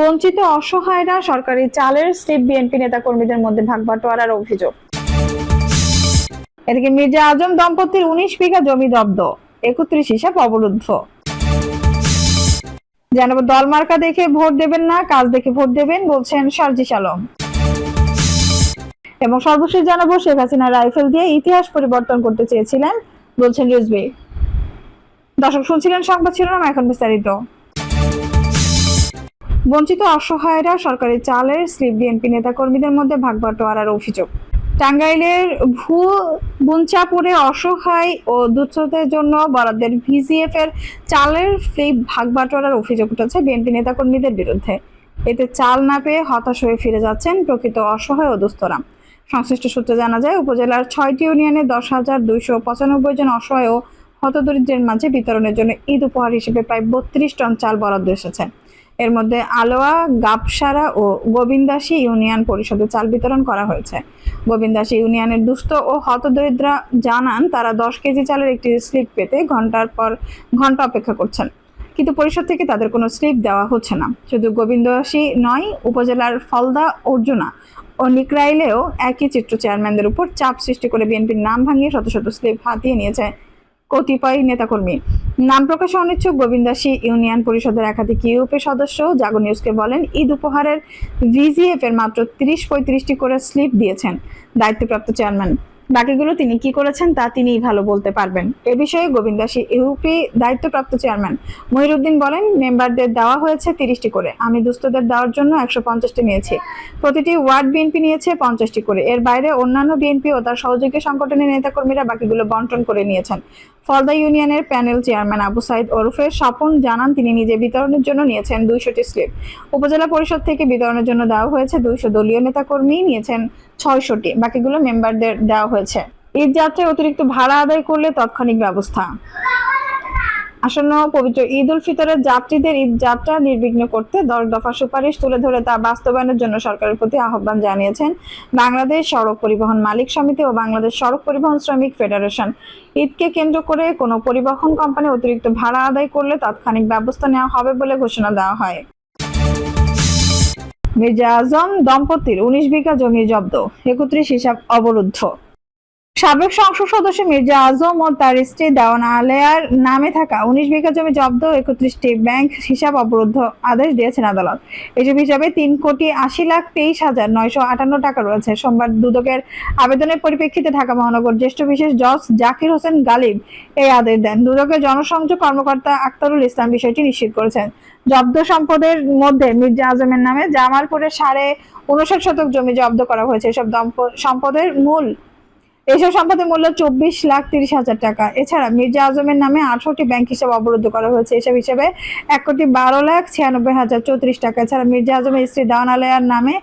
বঞ্চিত, অসহায়রা সরকারি চালের স্লিপ বিএনপি নেতাকর্মীদের মধ্যে ভাগবাটোয়ারার অভিযোগ। এদিকে মির্জা আজম দম্পতির উনিশ বিঘা জমি জব্দ, একত্রিশ হিসাব অবরুদ্ধ। জানাব, দল মার্কা দেখে ভোট দেবেন না, কাজ দেখে ভোট দেবেন, বলছেন সার্জিস আলম। এবং সর্বশেষ জানাব, শেখ হাসিনা রাইফেল দিয়ে ইতিহাস পরিবর্তন করতে চেয়েছিলেন, বলছেন রিজভি। দর্শক, শুনছিলেন সংবাদ শিরোনাম, এখন বিস্তারিত। বঞ্চিত অসহায়রা সরকারি চালের স্লিপ বিএনপি নেতাকর্মীদের মধ্যে ভাগবাটোয়ারার অভিযোগ। টাঙ্গাইলের ভূ বুঞ্চাপুরে অসহায় ও দুচ্ছদের জন্য বরাদ্দের ভিজিএফ এর চালের স্লিপ ভাগবাটোয়ারার অভিযোগ উঠেছে বিএনপি নেতাকর্মীদের বিরুদ্ধে। এতে চাল না পেয়ে হতাশ হয়ে ফিরে যাচ্ছেন প্রকৃত অসহায় ও দুস্থরা সংশ্লিষ্ট সূত্রে জানা যায়, উপজেলার ছয়টি ইউনিয়নে দশ হাজার দুইশো পঁচানব্বই জন অসহায় ও হতদরিদ্রের মাঝে বিতরণের জন্য ঈদ উপহার হিসেবে প্রায় বত্রিশ টন চাল বরাদ্দ এসেছে। এর মধ্যে আলোয়া, গাবসারা ও গোবিন্দাসী ইউনিয়ন পরিষদে চাল বিতরণ করা হয়েছে। গোবিন্দাসী ইউনিয়নের দুস্থ ও হতদরিদ্রা জানান, তারা দশ কেজি চালের একটি স্লিপ পেতে ঘণ্টার পর ঘণ্টা অপেক্ষা করছেন। কিন্তু পরিষদ থেকে তাদের কোনো স্লিপ দেওয়া হচ্ছে না। শুধু গোবিন্দাসী নয়, উপজেলার ফলদা, অর্জুনা ও নিকরাইলেও একই চিত্র চেয়ারম্যানদের উপর চাপ সৃষ্টি করে বিএনপির নাম ভাঙিয়ে শত শত স্লিপ হাতিয়ে নিয়েছে কতিপয় নেতাকর্মী। নাম প্রকাশে অনিচ্ছুক গোবিন্দাসী ইউনিয়ন পরিষদের একাধিক ইউপি সদস্য। জাগো নিউজকে বলেন, ঈদ উপহারের ভিজিএফ এর মাত্র তিরিশ পঁয়ত্রিশটি করে স্লিপ দিয়েছেন দায়িত্বপ্রাপ্ত চেয়ারম্যান। বাকিগুলো তিনি কি করেছেন তা তিনিই ভালো বলতে পারবেন। এ বিষয়ে গোবিন্দাসী ইউপি দায়িত্বপ্রাপ্ত চেয়ারম্যান মহিরুদ্দিন বলেন, মেম্বারদের দেওয়া হয়েছে তিরিশটি করে। আমি দুস্থদের দেওয়ার জন্য একশো পঞ্চাশটি নিয়েছি। প্রতিটি ওয়ার্ড বিএনপি নিয়েছে পঞ্চাশটি করে। এর বাইরে অন্যান্য বিএনপি ও তার সহযোগী সংগঠনের নেতাকর্মীরা বাকিগুলো বন্টন করে নিয়েছেন। ফলদা ইউনিয়নের প্যানেল চেয়ারম্যান আবু সাইদ ওরফে স্বপন জানান, তিনি নিজে বিতরণের জন্য নিয়েছেন দুইশোটি স্লিপ। উপজেলা পরিষদ থেকে বিতরণের জন্য দেওয়া হয়েছে দুইশো দলীয় নেতাকর্মী, নিয়েছেন ছয়শটি। বাকিগুলো মেম্বারদের দেওয়া হয়েছে। ঈদ যাত্রায় অতিরিক্ত ভাড়া আদায় করলে তাৎক্ষণিক ব্যবস্থা। আসন্ন পবিত্র ঈদ উল ফিতরের যাত্রীদের ঈদ যাত্রা নির্বিঘ্ন করতে দশ দফা সুপারিশ তুলে ধরে তা বাস্তবায়নের জন্য সরকারের প্রতি আহ্বান জানিয়েছেন বাংলাদেশ সড়ক পরিবহন মালিক সমিতি ও বাংলাদেশ সড়ক পরিবহন শ্রমিক ফেডারেশন। ঈদকে কেন্দ্র করে কোনো পরিবহন কোম্পানি অতিরিক্ত ভাড়া আদায় করলে তাৎক্ষণিক ব্যবস্থা নেওয়া হবে বলে ঘোষণা দেওয়া হয়। মির্জা আজম দম্পতির উনিশ বিঘা জমি জব্দ, একত্রিশ হিসাব অবরুদ্ধ। সাবেক সংসদ সদস্য মির্জা আজম ও তার স্ত্রী দেওয়ান আলেয়ার নামে থাকা উনিশ বিঘা জমি জব্দ একত্রিশটি ব্যাংক হিসাব অবরুদ্ধ আদেশ দিয়েছেন আদালত। এসব হিসাবে তিন কোটি আশি লাখ তেইশ হাজার নয়শো আটান্ন টাকা রয়েছে। সোমবার দুদকের আবেদনের পরিপ্রেক্ষিতে ঢাকা মহানগর জ্যেষ্ঠ বিশেষ জজ জাকির হোসেন গালিব এই আদেশ দেন। দুদকের জনসংযোগ কর্মকর্তা আক্তারুল ইসলাম বিষয়টি নিশ্চিত করেছেন। জব্দ সম্পদের মধ্যে মির্জা আজমের নামে জামালপুরের সাড়ে উনষাট শতক জমি জব্দ করা হয়েছে। এসব সম্পদের মূল এসব সম্পদের মূল্য চব্বিশ লাখ তিরিশ হাজার টাকা। এছাড়া মির্জা আজমের নামে আঠারোটি ব্যাংক হিসাব অবরুদ্ধ করা হয়েছে। এসব হিসাবে এক কোটি বারো লাখ ছিয়ানব্বই হাজার চৌত্রিশ টাকা। এছাড়া মির্জা আজমের স্ত্রী দাওয়ান আলিয়ার নামে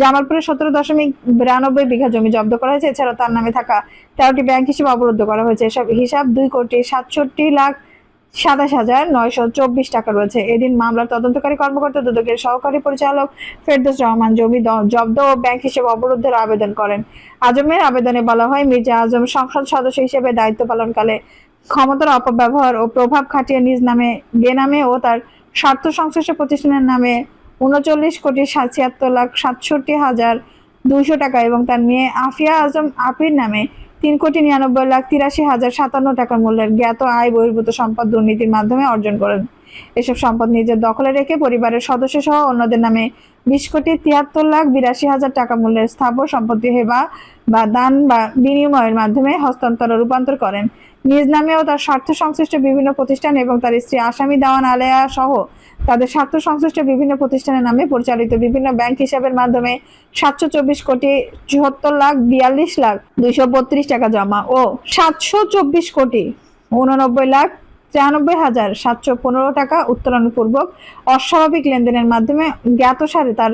জামালপুরে সতেরো দশমিক বিরানব্বই বিঘা জমি জব্দ করা হয়েছে। এছাড়া তার নামে থাকা তেরোটি ব্যাংক হিসাব অবরুদ্ধ করা হয়েছে। এসব হিসাব দুই কোটি সাতষট্টি লাখ সাতাশ হাজার নয়শো চব্বিশ টাকা রয়েছে। এদিন মামলার তদন্তকারী কর্মকর্তা, দুদকের সহকারী পরিচালক ফেরদৌস রহমান জমি জব্দ ও ব্যাংক হিসেবে অবরুদ্ধের আবেদন করেন। আজমের আবেদনে বলা হয়, মির্জা আজম সংসদ সদস্য হিসেবে দায়িত্ব পালনকালে ক্ষমতার অপব্যবহার ও প্রভাব খাটিয়ে নিজ নামে বেনামে ও তার স্বার্থ সংশ্লিষ্ট প্রতিষ্ঠানের নামে উনচল্লিশ কোটি ছিয়াত্তর লাখ সাতষট্টি হাজার দুইশো টাকা এবং তার মেয়ে আফিয়া আজম আপির নামে তিন কোটি নিরানব্বই লাখ তিরাশি হাজার সাতান্ন টাকা মূল্যের জ্ঞাত আয় বহির্ভূত সম্পদ দুর্নীতির মাধ্যমে অর্জন করেন। এসব সম্পদ নিজের দখলে রেখে পরিবারের সদস্য সহ অন্যদের নামে বিশ কোটি তিয়াত্তর লাখ বিরাশি হাজার টাকা মূল্যের স্থাবর সম্পত্তি হেবা বা দান বা বিনিময়ের মাধ্যমে হস্তান্তর রূপান্তর করেন। নিজ ও তার স্বার্থ সংশ্লিষ্ট বিভিন্ন প্রতিষ্ঠান এবং তার স্ত্রী আসামি দাওয়ান আলেয়া সহ তাদের স্বার্থ সংশ্লিষ্ট বিভিন্ন প্রতিষ্ঠানের নামে পরিচালিত বিভিন্ন ব্যাংক হিসাবের মাধ্যমে সাতশো চব্বিশ কোটি চুয়াত্তর লাখ বিয়াল্লিশ লাখ দুইশো বত্রিশ টাকা জমা ও সাতশো চব্বিশ কোটি উননব্বই লাখ তিরানব্বই হাজার সাতশো পনেরো টাকা উত্তরণপূর্বক অস্বাভাবিক লেনদেনের মাধ্যমে জ্ঞাতসারে তার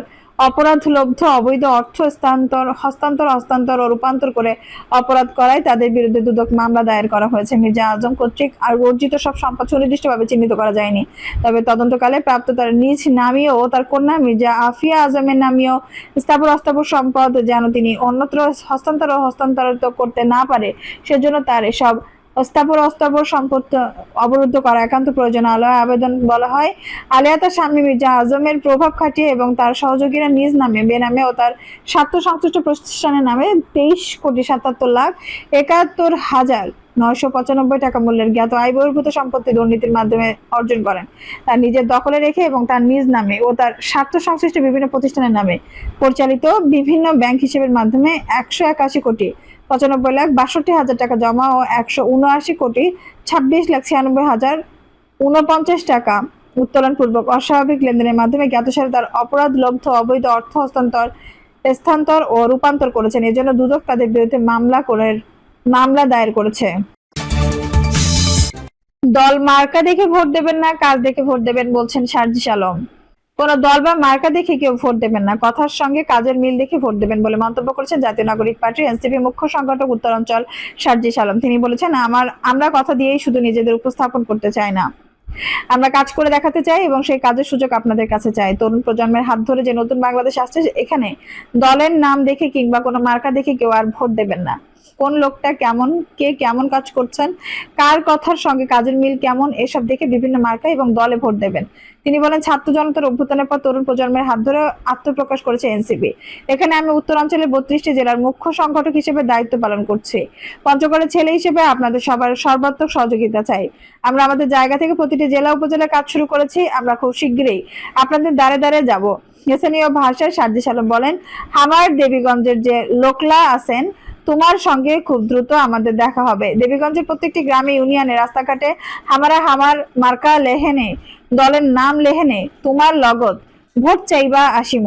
অপরাধলব্ধ অবৈধ অর্থ স্থানান্তর, হস্তান্তর হস্তান্তর ও রূপান্তর করে অপরাধ করায় তাদের বিরুদ্ধে দুদক মামলা দায়ের করা হয়েছে। মির্জা আজম কর্তৃক আর অর্জিত সব সম্পদ সুনির্দিষ্টভাবে চিহ্নিত করা যায়নি। তবে তদন্তকালে প্রাপ্ত তার নিজ নামীয় ও তার কন্যা মির্জা আফিয়া আজমের নামীয় স্থাবর অস্থাবর সম্পদ যেন তিনি অন্যত্র হস্তান্তর ও হস্তান্তরিত করতে না পারে, সেজন্য তার এসব স্থাবর অস্থাবর সম্পত্তি অবরুদ্ধ করা একান্ত প্রয়োজন আলোয় আবেদন বলা হয়। আলিয়া তার স্বামী মির্জা আজমের প্রভাব খাটিয়ে এবং তার সহযোগীরা নিজ নামে, বেনামে ও তার স্বার্থ সংশ্লিষ্ট প্রতিষ্ঠানের নামে তেইশ কোটি সাতাত্তর লাখ একাত্তর হাজার নয়শো পঁচানব্বই টাকা মূল্যের জ্ঞাত আয় বহির্ভূত সম্পত্তি দুর্নীতির মাধ্যমে অর্জন করেন। তার নিজের দখলে রেখে এবং তার নিজ নামে ও তার স্বার্থ সংশ্লিষ্ট বিভিন্ন প্রতিষ্ঠানের নামে পরিচালিত বিভিন্ন ব্যাংক হিসেবের মাধ্যমে একশো একাশি কোটি পঁচানব্বই লাখ বাষট্টি হাজার টাকা জমা ও একশো উনআশি কোটি ছাব্বিশ লাখ ছিয়ানব্বই হাজার উনপঞ্চাশ টাকা। উত্তোলন পূর্বক অস্বাভাবিক লেনদেনের মাধ্যমে জ্ঞাতসারে তার অপরাধ, লব্ধ, অবৈধ অর্থ হস্তান্তর, স্থানান্তর ও রূপান্তর করেছেন। এজন্য দুদক তাদের বিরুদ্ধে মামলা করে, মামলা দায়ের করেছে। দল মার্কা দেখে ভোট দেবেন না কাজ দেখে ভোট দেবেন বলছেন সার্জিস আলম। কোন দল বা মার্কা দেখে কেউ ভোট দেবেন না। কথার সঙ্গে কাজের মিল দেখে ভোট দেবেন বলে মন্তব্য করেছেন জাতীয় নাগরিক পার্টির এনসিপি মুখ্য সংগঠক উত্তরাঞ্চল সার্জিস আলম তিনি বলেছেন, আমার, আমরা কথা দিয়েই শুধু নিজেদের উপস্থাপন করতে চাই না। আমরা কাজ করে দেখাতে চাই এবং সেই কাজের সুযোগ আপনাদের কাছে চাই। তরুণ প্রজন্মের হাত ধরে যে নতুন বাংলাদেশ আসছে, এখানে দলের নাম দেখে কিংবা কোনো মার্কা দেখে কেউ আর ভোট দেবেন না। কোন লোকটা কেমন, কে কেমন কাজ করছেন, কার কথার সঙ্গে কাজের মিল কেমন, এসব দেখে বিভিন্ন মার্কা এবং দলে ভোট দেবেন। তিনি বলেন, ছাত্র জনতার অভ্যুত্থানের পর তরুণ প্রজন্মের হাত ধরে আত্মপ্রকাশ করেছে এনসিপি। এখানে আমি উত্তরাঞ্চলের বত্রিশটি জেলার মুখ্য সংগঠক হিসেবে দায়িত্ব পালন করছি। পঞ্চগড়ের ছেলে হিসেবে আপনাদের সবার সর্বাত্মক সহযোগিতা চাই। আমরা আমাদের জায়গা থেকে প্রতিটি জেলা উপজেলায় কাজ শুরু করেছি, আমরা খুব শীঘ্রই আপনাদের দ্বারে দ্বারে যাব। স্থানীয় ভাষায় সার্জিস আলম বলেন আমার দেবীগঞ্জের যে লোকলা আছেন তোমার সঙ্গে খুব দ্রুত আমাদের দেখা হবে। দেবীগঞ্জের প্রত্যেকটি গ্রামে ইউনিয়নে, রাস্তাঘাটে হামারা হামার মার্কা লেহেনে, দলের নাম লেহেনে তোমার লগত ভোট চাইবা আসিম।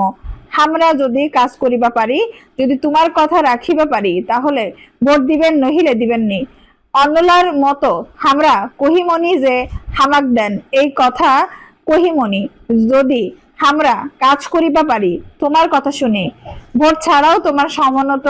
আমরা যদি কাজ করিবা পারি, যদি তোমার কথা রাখিবা পারি, তাহলে ভোট দিবেন নহিলে দিবেন নি অন্নলার মতো আমরা কহিমনি যে হামাক দেন, এই কথা কহিমনি। যদি আমরা কাজ করিবা পারি, তোমার কথা শুনি। ভোট ছাড়াও তোমার সমানত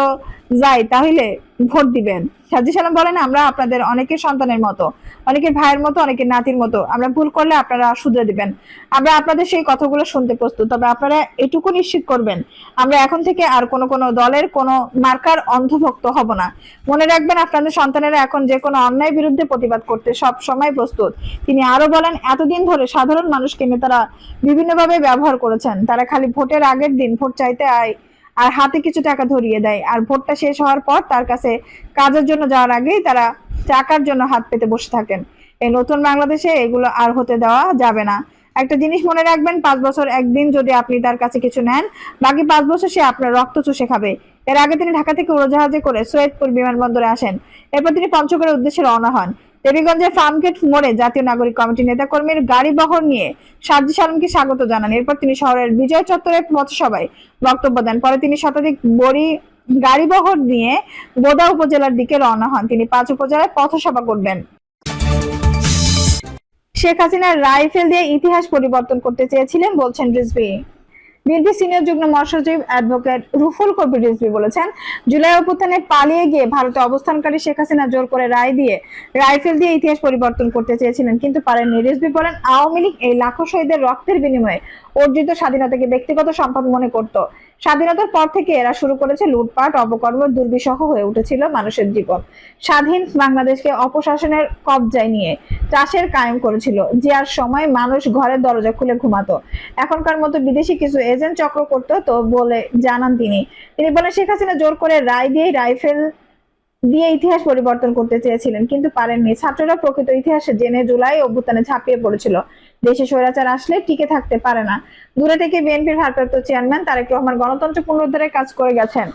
যাই, তাহলে ভোট দিবেন। সাজি সালাম বলেন আমরা আপনাদের অনেকের সন্তানের মতো, অনেকের ভাইয়ের মতো, অনেকের নাতির মতো, আমরা ভুল করলে আপনারা শুধরে দিবেন। আমরা আপনাদের সেই কথাগুলো শুনতে প্রস্তুত, তবে আপনারা এটুকু নিশ্চিত করবেন, আমরা এখন থেকে আর কোনো কোনো দলের কোনো মার্কার অন্ধভক্ত হব না। মনে রাখবেন, আপনাদের সন্তানেরা এখন যে কোনো অন্যায় বিরুদ্ধে প্রতিবাদ করতে সব সময় প্রস্তুত। তিনি আরও বলেন, এতদিন ধরে সাধারণ মানুষকে নেতারা বিভিন্নভাবে ব্যবহার করেছেন। তারা খালি ভোটের আগের দিন, ভোট চাইতে আয় আর হাতে কিছু টাকা ধরিয়ে দেয়। আর ভোটটা শেষ হওয়ার পর তার কাছে কাজের জন্য যাওয়ার আগেই তারা টাকার জন্য হাত পেতে বসে থাকেন। এই নতুন বাংলাদেশে এগুলো আর হতে দেওয়া যাবে না। একটা জিনিস মনে রাখবেন, পাঁচ বছর একদিন যদি আপনি তার কাছে কিছু নেন, বাকি পাঁচ বছর সে আপনার রক্ত চুষে খাবে। এর আগে তিনি ঢাকা থেকে উড়োজাহাজে করে সৈয়দপুর বিমানবন্দরে আসেন। এরপর তিনি পঞ্চগড়ের উদ্দেশ্যে রওনা হন। দেবীগঞ্জের ফার্মগেট মোড়ে জাতীয় নাগরিক কমিটির নেতাকর্মীর গাড়ি বহর নিয়ে সার্জিস আলমকে স্বাগত জানান। এরপর তিনি শহরের বিজয় চত্বরে পথসভায় বক্তব্য দেন। পরে তিনি শতাধিক বড়ি গাড়ি বহর নিয়ে বোদা উপজেলার দিকে রওনা হন। তিনি পাঁচ উপজেলায় পথসভা করবেন। শেখ হাসিনা রাইফেল দিয়ে ইতিহাস পরিবর্তন করতে চেয়েছিলেন, বলছেন রিজভি। বিএনপি সিনিয়র যুগ্ম মহাসচিব অ্যাডভোকেট রুফুল কবির রিজভি বলেছেন, জুলাই অভ্যুত্থানে পালিয়ে গিয়ে ভারতে অবস্থানকারী শেখ হাসিনা জোর করে রায় দিয়ে রাইফেল দিয়ে ইতিহাস পরিবর্তন করতে চেয়েছিলেন, কিন্তু পারেননি। রিজভি বলেন, আওয়ামী লীগ এই লাখো শহীদের রক্তের বিনিময়ে অর্জিত স্বাধীনতাকে ব্যক্তিগত সম্পদ মনে করত। স্বাধীনতার পর থেকে এরা শুরু করেছে লুটপাট, অপকর্ম, দুর্বিষহ হয়ে উঠেছিল মানুষের জীবন। স্বাধীন বাংলাদেশকে অপশাসনের কবজায় নিয়ে চাষের কায়েম করেছিল, যে আর সময় মানুষ ঘরের দরজা খুলে ঘুমাতো। এখনকার মতো বিদেশি কিছু এজেন্ট চক্র করতো, তো বলে জানান তিনি। তিনি বলেন, শেখ হাসিনা জোর করে রায় দিয়ে রাইফেল দিয়ে ইতিহাস পরিবর্তন করতে চেয়েছিলেন, কিন্তু পারেননি। ছাত্ররা প্রকৃত ইতিহাস জেনে জুলাই অভ্যুত্থানে ঝাঁপিয়ে পড়েছিল। দেশে স্বৈরাচার আসলে টিকে থাকতে পারে না। দূরে থেকে বিএনপির ভারপ্রাপ্ত চেয়ারম্যান তারেক রহমান গণতন্ত্র পুনরুদ্ধারের কাজ করে গেছেন।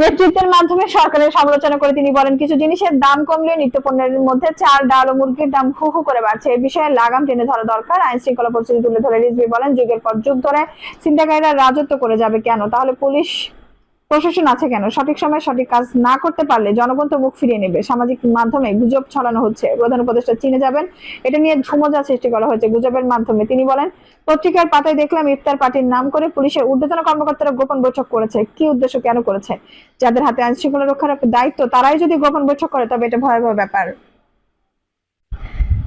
নেতৃত্বের মাধ্যমে সরকারের সমালোচনা করে তিনি বলেন, কিছু জিনিসের দাম কমলে নিত্যপণ্যের মধ্যে চাল, ডাল ও মুরগির দাম হু হু করে বাড়ছে। এই বিষয়ে লাগাম টেনে ধরা দরকার। আইন শৃঙ্খলা পরিস্থিতি তুলে ধরে রিজভি বলেন, যুগের পর যুগ ধরে ছিনতাইকারীরা রাজত্ব করে যাবে কেন? তাহলে পুলিশ প্রশাসন আছে কেন? সঠিক সময়ে সঠিক কাজ না করতে পারলে জনগণ তো মুখ ফিরিয়ে নেবে। সামাজিক মাধ্যমে গুজব ছড়ানো হচ্ছে। প্রধান উপদেষ্টা চিনে যাবেন। এটা নিয়ে ঝুমজা সৃষ্টি করা হয়েছে গুজবের মাধ্যমে। তিনি বলেন, পত্রিকার পাতায় দেখলাম ইফতার পার্টির নাম করে পুলিশের ঊর্ধ্বতন কর্মকর্তারা গোপন বৈঠক করেছে। কি উদ্দেশ্য কেন করেছে? যাদের হাতে আইন শৃঙ্খলা রক্ষার দায়িত্ব, তারাই যদি গোপন বৈঠক করে, তবে এটা ভয়াবহ ব্যাপার।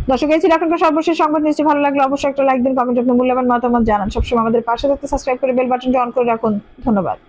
দর্শক, এই ছিল এখনকার সর্বশেষ সংবাদ। নিশ্চয়ই ভালো লাগলে অবশ্যই একটা লাইক দিন, কমেন্ট আপনার মূল্যবান মতামত জানান। সবসময় আমাদের পাশে থাকতে সাবস্ক্রাইব করে বেল বাটনটি অন করে রাখুন। ধন্যবাদ।